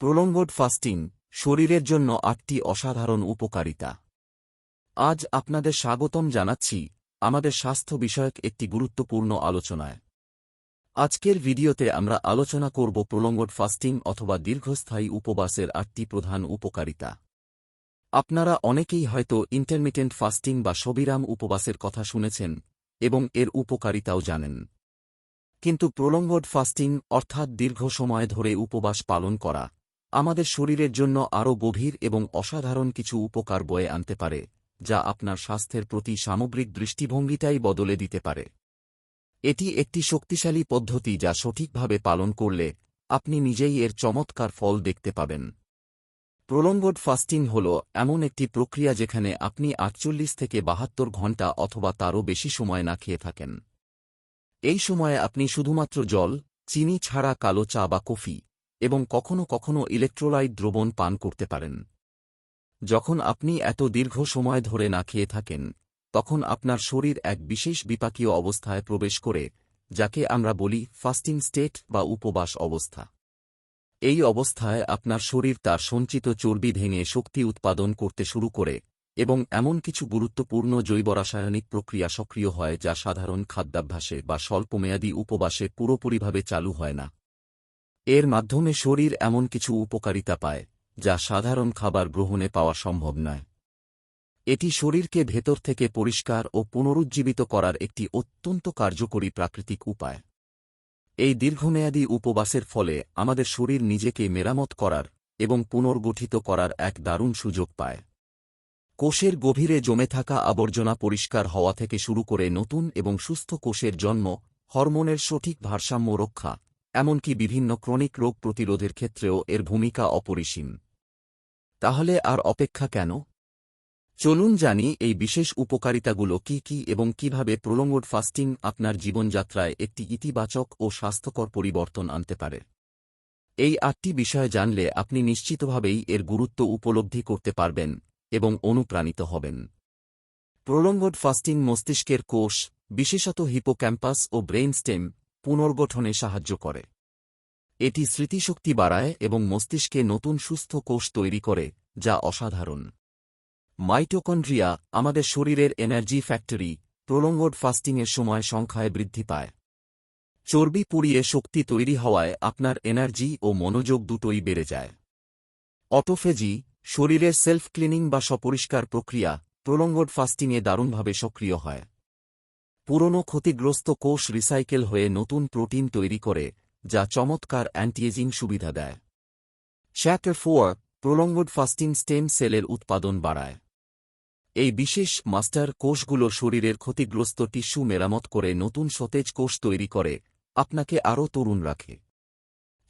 প্রলঙ্গড fasting, শরীরের জন্য আটটি অসাধারণ উপকারিতা। আজ আপনাদের স্বাগতম জানাচ্ছি আমাদের স্বাস্থ্য বিষয়ক একটি গুরুত্বপূর্ণ আলোচনায়। আজকের ভিডিওতে আমরা আলোচনা করব প্রলঙ্গড ফাস্টিং অথবা দীর্ঘস্থায়ী উপবাসের আটটি প্রধান উপকারিতা। আপনারা অনেকেই হয়তো ইন্টারমিটেন্ট ফাস্টিং বা সবিরাম উপবাসের কথা শুনেছেন এবং এর উপকারিতাও জানেন। কিন্তু প্রলঙ্গড ফাস্টিং অর্থাৎ দীর্ঘ সময় ধরে উপবাস পালন করা আমাদের শরীরের জন্য আরও গভীর এবং অসাধারণ কিছু উপকার বয়ে আনতে পারে, যা আপনার স্বাস্থ্যের প্রতি সামগ্রিক দৃষ্টিভঙ্গিটাই বদলে দিতে পারে। এটি একটি শক্তিশালী পদ্ধতি যা সঠিকভাবে পালন করলে আপনি নিজেই এর চমৎকার ফল দেখতে পাবেন। প্রলঙ্গড ফাস্টিং হল এমন একটি প্রক্রিয়া যেখানে আপনি আটচল্লিশ থেকে বাহাত্তর ঘণ্টা অথবা তারও বেশি সময় না খেয়ে থাকেন। এই সময়ে আপনি শুধুমাত্র জল, চিনি ছাড়া কালো চা বা কফি এবং কখনও কখনও ইলেকট্রোলাইট দ্রবণ পান করতে পারেন। যখন আপনি এত দীর্ঘ সময় ধরে না খেয়ে থাকেন, তখন আপনার শরীর এক বিশেষ বিপাকীয় অবস্থায় প্রবেশ করে, যাকে আমরা বলি ফাস্টিং স্টেট বা উপবাস অবস্থা। এই অবস্থায় আপনার শরীর তার সঞ্চিত চর্বি ভেঙে শক্তি উৎপাদন করতে শুরু করে এবং এমন কিছু গুরুত্বপূর্ণ জৈব রাসায়নিক প্রক্রিয়া সক্রিয় হয় যা সাধারণ খাদ্যাভ্যাসে বা স্বল্পমেয়াদী উপবাসে পুরোপুরিভাবে চালু হয় না। এর মাধ্যমে শরীর এমন কিছু উপকারিতা পায়, যা সাধারণ খাবার গ্রহণে পাওয়া সম্ভব নয়। এটি শরীরকে ভেতর থেকে পরিষ্কার ও পুনরুজ্জীবিত করার একটি অত্যন্ত কার্যকরী প্রাকৃতিক উপায়। এই দীর্ঘমেয়াদী উপবাসের ফলে আমাদের শরীর নিজেকে মেরামত করার এবং পুনর্গঠিত করার এক দারুণ সুযোগ পায়। কোষের গভীরে জমে থাকা আবর্জনা পরিষ্কার হওয়া থেকে শুরু করে নতুন এবং সুস্থ কোষের জন্ম, হরমোনের সঠিক ভারসাম্য রক্ষা এমনকি বিভিন্ন ক্রনিক রোগ প্রতিরোধের ক্ষেত্রেও এর ভূমিকা অপরিসীম। তাহলে আর অপেক্ষা কেন? চলুন জানি এই বিশেষ উপকারিতাগুলো কি কি এবং কীভাবে প্রলঙ্গড ফাস্টিং আপনার জীবনযাত্রায় একটি ইতিবাচক ও স্বাস্থ্যকর পরিবর্তন আনতে পারে। এই আটটি বিষয় জানলে আপনি নিশ্চিতভাবেই এর গুরুত্ব উপলব্ধি করতে পারবেন এবং অনুপ্রাণিত হবেন। প্রলঙ্গড ফাস্টিং মস্তিষ্কের কোষ, বিশেষত হিপোক্যাম্পাস ও ব্রেইন স্টেম পুনর্গঠনে সাহায্য করে। এটি স্মৃতিশক্তি বাড়ায় এবং মস্তিষ্কে নতুন সুস্থ কোষ তৈরি করে, যা অসাধারণ। মাইটোকন্ড্রিয়া আমাদের শরীরের এনার্জি ফ্যাক্টরি, প্রলঙ্গড ফাস্টিংয়ের সময় সংখ্যায় বৃদ্ধি পায়। চর্বি পুড়িয়ে শক্তি তৈরি হওয়ায় আপনার এনার্জি ও মনোযোগ দুটোই বেড়ে যায়। অটোফেজি, শরীরের সেলফ ক্লিনিং বা সপরিষ্কার প্রক্রিয়া, প্রলঙ্গড ফাস্টিংয়ে দারুণভাবে সক্রিয় হয়। পুরনো ক্ষতিগ্রস্ত কোষ রিসাইকেল হয়ে নতুন প্রোটিন তৈরি করে, যা চমৎকার অ্যান্টিএজিং সুবিধা দেয়। শ্যাটার ফোয়ার প্রলঙ্গড ফাস্টিং স্টেম সেলের উৎপাদন বাড়ায়। এই বিশেষ মাস্টার কোষগুলো শরীরের ক্ষতিগ্রস্ত টিস্যু মেরামত করে নতুন সতেজ কোষ তৈরি করে, আপনাকে আরও তরুণ রাখে।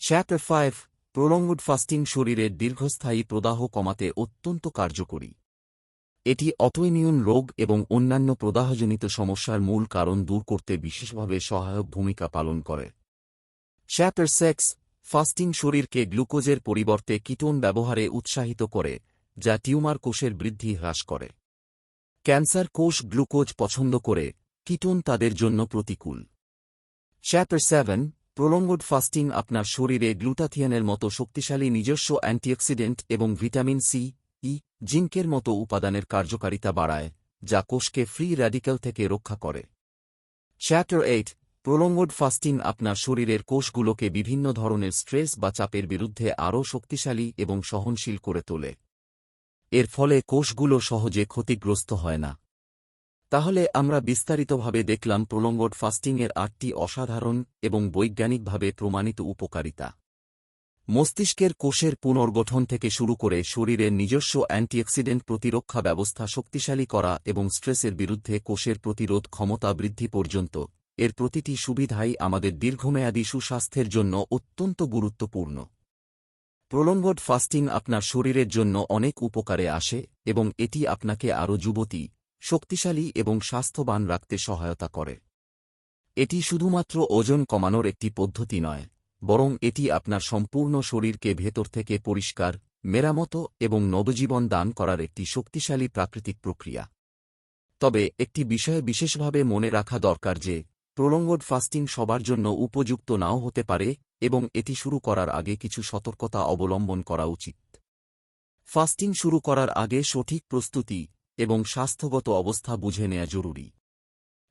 চ্যাপ্টার ফাইভ প্রলঙ্গড ফাস্টিং শরীরের দীর্ঘস্থায়ী প্রদাহ কমাতে অত্যন্ত কার্যকরী। এটি অটোইমিউন রোগ এবং অন্যান্য প্রদাহজনিত সমস্যার মূল কারণ দূর করতে বিশেষভাবে সহায়ক ভূমিকা পালন করে। চ্যাপ্টার সেক্স ফাস্টিং শরীরকে গ্লুকোজের পরিবর্তে কিটোন ব্যবহারে উৎসাহিত করে, যা টিউমার কোষের বৃদ্ধি হ্রাস করে। ক্যান্সার কোষ গ্লুকোজ পছন্দ করে কিটোন তাদের জন্য প্রতিকূল। চ্যাপ্টার সেভেন প্রলঙ্গড ফাস্টিং আপনার শরীরে গ্লুটাথিয়ানের মতো শক্তিশালী নিজস্ব অ্যান্টিঅক্সিডেন্ট এবং ভিটামিন সি জিঙ্কের মতো উপাদানের কার্যকারিতা বাড়ায়, যা কোষকে ফ্রি র্যাডিক্যাল থেকে রক্ষা করে। চ্যাপ্টার এইট, প্রলঙ্গড ফাস্টিং আপনার শরীরের কোষগুলোকে বিভিন্ন ধরনের স্ট্রেস বা চাপের বিরুদ্ধে আরও শক্তিশালী এবং সহনশীল করে তোলে। এর ফলে কোষগুলো সহজে ক্ষতিগ্রস্ত হয় না। তাহলে আমরা বিস্তারিতভাবে দেখলাম প্রলঙ্গড ফাস্টিংয়ের আটটি অসাধারণ এবং বৈজ্ঞানিকভাবে প্রমাণিত উপকারিতা। মস্তিষ্কের কোষের পুনর্গঠন থেকে শুরু করে শরীরের নিজস্ব অ্যান্টিঅক্সিডেন্ট প্রতিরক্ষা ব্যবস্থা শক্তিশালী করা এবং স্ট্রেসের বিরুদ্ধে কোষের প্রতিরোধ ক্ষমতা বৃদ্ধি পর্যন্ত। এর প্রতিটি সুবিধাই আমাদের দীর্ঘমেয়াদী সুস্বাস্থ্যের জন্য অত্যন্ত গুরুত্বপূর্ণ। প্রলম্বড ফাস্টিং আপনার শরীরের জন্য অনেক উপকারে আসে এবং এটি আপনাকে আরও যুবতী, শক্তিশালী এবং স্বাস্থ্যবান রাখতে সহায়তা করে। এটি শুধুমাত্র ওজন কমানোর একটি পদ্ধতি নয় বরং এটি আপনার সম্পূর্ণ শরীরকে ভেতর থেকে পরিষ্কার, মেরামত এবং নবজীবন দান করার একটি শক্তিশালী প্রাকৃতিক প্রক্রিয়া। তবে একটি বিষয়ে বিশেষভাবে মনে রাখা দরকার যে, প্রলঙ্গড ফাস্টিং সবার জন্য উপযুক্ত নাও হতে পারে এবং এটি শুরু করার আগে কিছু সতর্কতা অবলম্বন করা উচিত। ফাস্টিং শুরু করার আগে সঠিক প্রস্তুতি এবং স্বাস্থ্যগত অবস্থা বুঝে নেওয়া জরুরি।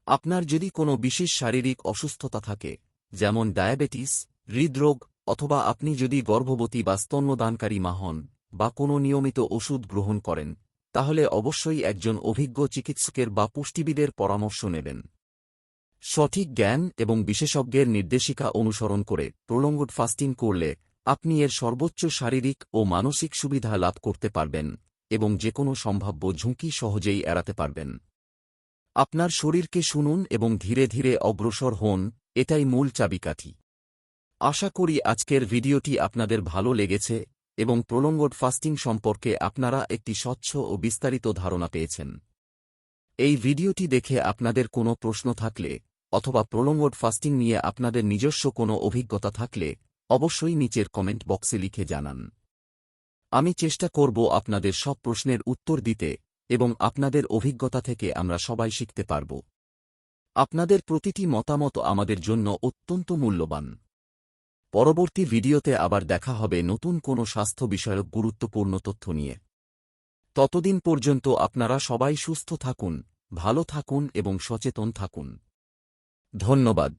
আপনার যদি কোনো বিশেষ শারীরিক অসুস্থতা থাকে, যেমন ডায়াবেটিস হৃদরোগ অথবা আপনি যদি গর্ভবতী বা স্তন্যদানকারী মা হন বা কোনো নিয়মিত ওষুধ গ্রহণ করেন, তাহলে অবশ্যই একজন অভিজ্ঞ চিকিৎসকের বা পুষ্টিবিদের পরামর্শ নেবেন। সঠিক জ্ঞান এবং বিশেষজ্ঞের নির্দেশিকা অনুসরণ করে প্রলঙ্গড ফাস্টিং করলে আপনি এর সর্বোচ্চ শারীরিক ও মানসিক সুবিধা লাভ করতে পারবেন এবং যে কোনো সম্ভাব্য ঝুঁকি সহজেই এড়াতে পারবেন। আপনার শরীরকে শুনুন এবং ধীরে ধীরে অগ্রসর হন, এটাই মূল চাবিকাঠি। আশা করি আজকের ভিডিওটি আপনাদের ভালো লেগেছে এবং প্রলঙ্গড ফাস্টিং সম্পর্কে আপনারা একটি স্বচ্ছ ও বিস্তারিত ধারণা পেয়েছেন। এই ভিডিওটি দেখে আপনাদের কোনো প্রশ্ন থাকলে অথবা প্রলঙ্গড ফাস্টিং নিয়ে আপনাদের নিজস্ব কোনো অভিজ্ঞতা থাকলে অবশ্যই নিচের কমেন্ট বক্সে লিখে জানান। আমি চেষ্টা করব আপনাদের সব প্রশ্নের উত্তর দিতে এবং আপনাদের অভিজ্ঞতা থেকে আমরা সবাই শিখতে পারব। আপনাদের প্রতিটি মতামত আমাদের জন্য অত্যন্ত মূল্যবান। পরবর্তী ভিডিওতে আবার দেখা হবে নতুন কোনো স্বাস্থ্য বিষয়ক গুরুত্বপূর্ণ তথ্য নিয়ে। ততদিন পর্যন্ত আপনারা সবাই সুস্থ থাকুন, ভালো থাকুন এবং সচেতন থাকুন। ধন্যবাদ।